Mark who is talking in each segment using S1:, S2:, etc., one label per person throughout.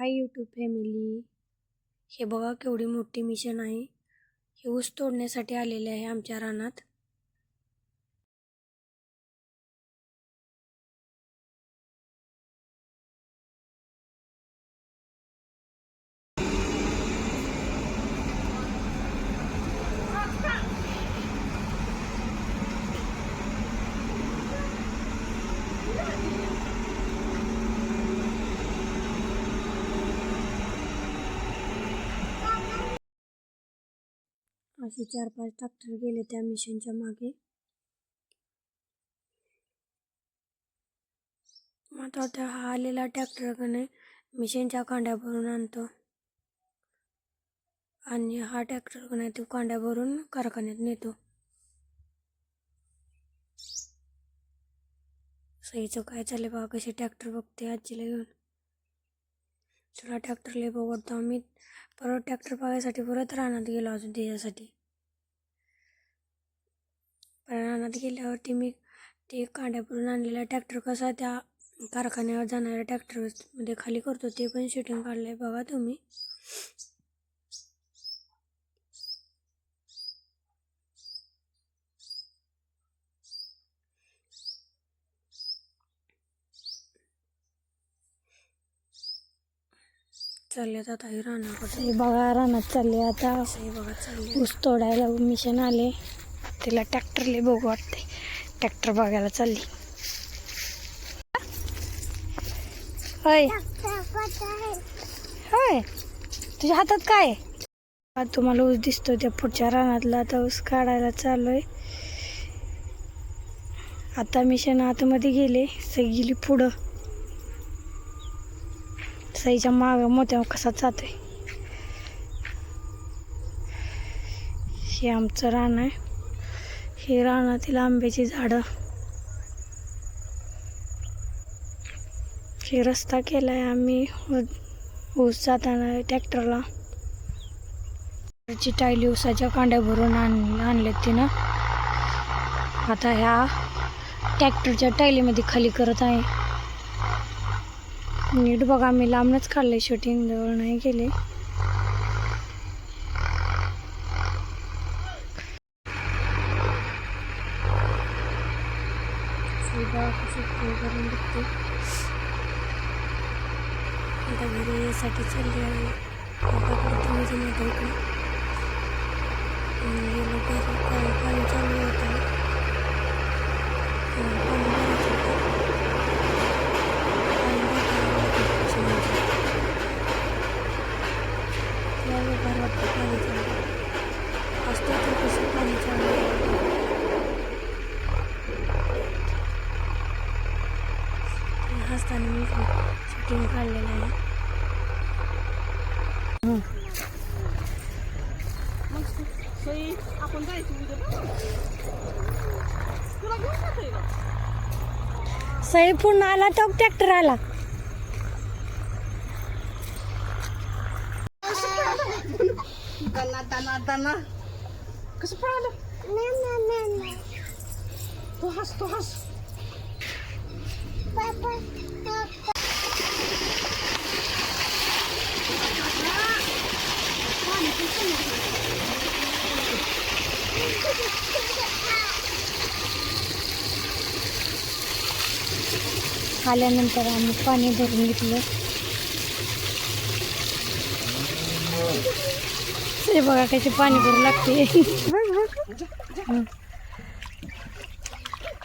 S1: Hi YouTube family. हे बघा केवढी मोठी मिशन आहे. हे ऊस तोडण्यासाठी आलेले आहे आमच्या रानात. असे चार पाच ट्रॅक्टर गेले त्या मिशनच्या मागे. मग आता त्या हा आलेला ट्रॅक्टर नाही मिशनच्या कांड्या भरून आणतो. आणि हा ट्रॅक्टर कने तो कांड्या भरून कारखान्यात नेतो. सईचं काय चाललं बा कसे ट्रॅक्टर बघते आजीला घेऊन. छोटा ट्रॅक्टर लय बघतो आम्ही. परत ट्रॅक्टर पाहायसाठी परत रानात गेलो अजून त्याच्यासाठी. रानात गेल्यावरती मी ते कांड्यापुरून आणलेला ट्रॅक्टर कसा त्या कारखान्यावर जाणाऱ्या ट्रॅक्टरमध्ये खाली करतो ते पण शूटिंग काढलं आहे बघा तुम्ही. चालले आता हे रानाकडे. हे बघा रानात चालले आता. हे बघा चालले. ऊस तोडायला मिशन आले. तिला ट्रॅक्टरले बघू वाटते ट्रॅक्टर बघायला चालली. होय. होय. तुझ्या हातात काय? तुम्हाला ऊस दिसतो त्या पुढच्या रानातला. आता ऊस काढायला चालू आहे आता मिशन आतमध्ये गेले. सई गेली पुढं. सईच्या माग मोत्या कसा जातोय. हे आमचं रान आहे. हे रानातील आंब्याची झाडं. हे रस्ता केला आहे आम्ही. ऊस जाताना ट्रॅक्टरला. ची टायली ऊसाच्या कांड्या भरून आण आणल्यात तिनं. आता ह्या ट्रॅक्टरच्या टायलीमध्ये खाली करत आहे. नीट बघा मी लांबच काढले शूटिंग जवळ नाही केले. आता घरी यासाठी चालली आहे. आता करतो मी जमा करतो गेलो घरी पाणी पाणी चालू होतं पाणी भरायचं होतं. पाणी भरायला लागलं पावसामध्ये. त्यावेळी बरं वाटतं पाणी चालू असतं तर कसं पाणी चालू होतं. ते हसताना मी शूटिंग काढलेलं आहे.
S2: सई आपण
S1: सई पुन्हा आला तो ट्रॅक्टर आला.
S2: दाना दाना दाना. कसं पळालं? तो हस तो हस.
S1: आल्यानंतर आम्ही पाणी भरून घेतलं. ते बघा कशी पाणी भरू लागते.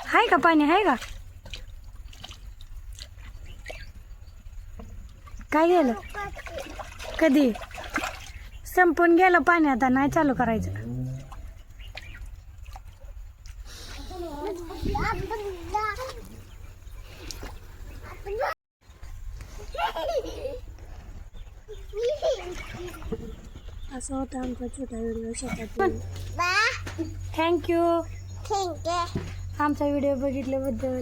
S1: हाय का पाणी आहे का? काय गेलं? कधी? संपून गेलं पाणी आता नाही चालू करायचं. असा होता आमचा छोटा व्हिडिओ शेतात. थँक्यू आमचा व्हिडिओ बघितल्याबद्दल